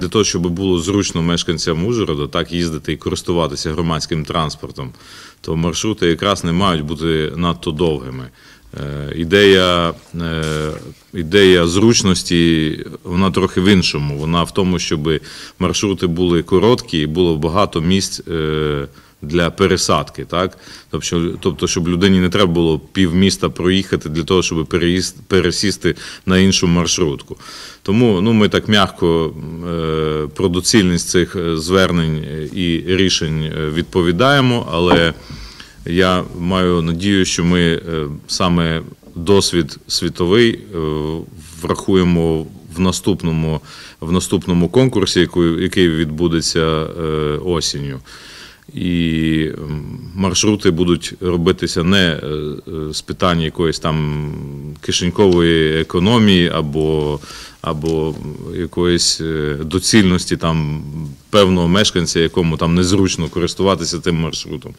Для того, щоб було зручно мешканцям Ужгорода так їздити і користуватися громадським транспортом, то маршрути якраз не мають бути надто довгими. Е, Ідея, е, ідея зручності вона трохи в іншому. Вона в тому, щоб маршрути були короткі і було багато місць е, для пересадки. Так? Тобто, тобто, щоб людині не треба було півміста проїхати для того, щоб пересісти на іншу маршрутку. Тому ну, ми так м'яко е, про доцільність цих е, звернень і рішень е, відповідаємо, але я маю надію, що ми саме досвід світовий врахуємо в наступному, в наступному конкурсі, який- відбудеться осінню. І маршрути будуть робитися не е, е, з питань якоїсь там кишенькової економії або, або якоїсь е, доцільності там певного мешканця, якому там незручно користуватися тим маршрутом.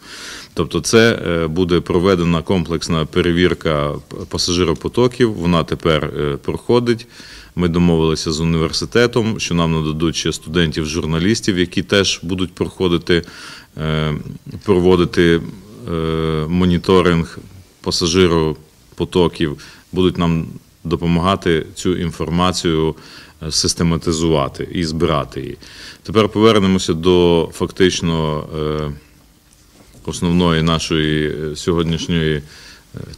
Тобто, це е, буде проведена комплексна перевірка пасажиропотоків. Вона тепер е, проходить. Ми домовилися з університетом, що нам нададуть ще студентів-журналістів, які теж будуть проходити, проводити моніторинг пасажиропотоків, будуть нам допомагати цю інформацію е, систематизувати і збирати її. Тепер повернемося до фактично е, основної нашої е, сьогоднішньої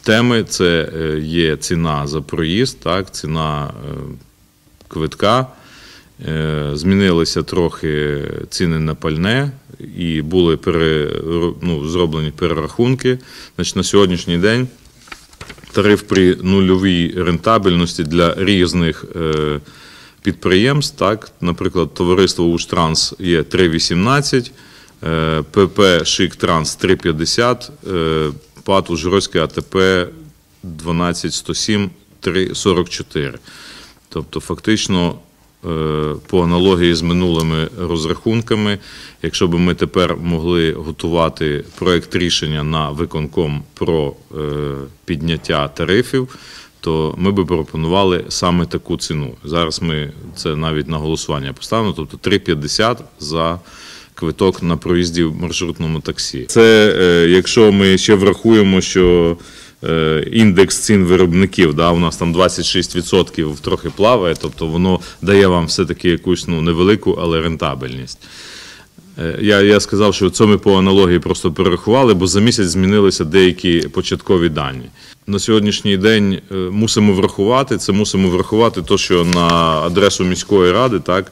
теми. Це є ціна за проїзд, так, ціна квитка. Змінилися трохи ціни на пальне і були пере, ну, зроблені перерахунки. Значить, на сьогоднішній день тариф при нульовій рентабельності для різних е, підприємств. Так, наприклад, товариство Уштранс є 3,18, ПП ПП Шиктранс 3,50, е, ПАТ Ужгородське АТП 12107 3,44. Тобто, фактично, по аналогії з минулими розрахунками, якщо б ми тепер могли готувати проект рішення на виконком про е, підняття тарифів, то ми би пропонували саме таку ціну. Зараз ми це навіть на голосування поставимо, тобто 3,50 за квиток на проїзді в маршрутному таксі. Це е, якщо ми ще врахуємо, що е, індекс цін виробників, да, у нас там 26% трохи плаває, тобто воно дає вам все-таки якусь ну, невелику, але рентабельність. Е, Я, я сказав, що це ми по аналогії просто перерахували, бо за місяць змінилися деякі початкові дані. На сьогоднішній день е, мусимо врахувати це, мусимо врахувати те, що на адресу міської ради, так, е,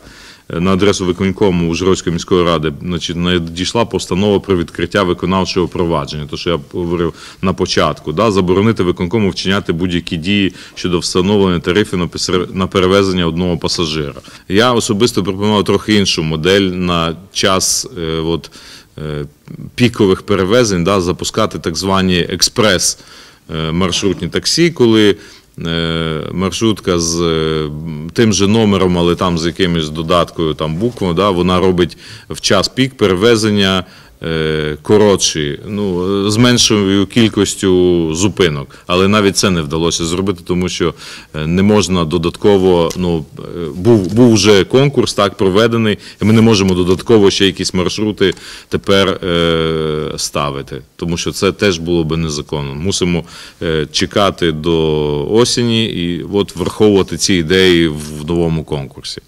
на адресу виконкому Ужгородської міської ради, значить, надійшла постанова про відкриття виконавчого провадження, то що я говорив на початку, да, заборонити виконкому вчиняти будь-які дії щодо встановлення тарифів на перевезення одного пасажира. Я особисто пропонував трохи іншу модель на час е, от, е, пікових перевезень, да, запускати так звані експрес е, таксі, коли маршрутка з е, тим же номером, але там з якимось додаткою там буквою, да, вона робить в час пік перевезення е, коротші, ну, з меншою кількістю зупинок. Але навіть це не вдалося зробити, тому що е, не можна додатково, ну, е, був, був вже конкурс так проведений, і ми не можемо додатково ще якісь маршрути тепер е, ставити, тому що це теж було би незаконно. Мусимо е, чекати до осені і от враховувати ці ідеї в новому конкурсі.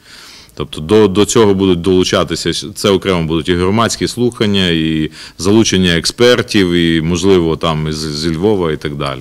Тобто до, до цього будуть долучатися це окремо будуть і громадські слухання, і залучення експертів, і можливо там із зі Львова і так далі.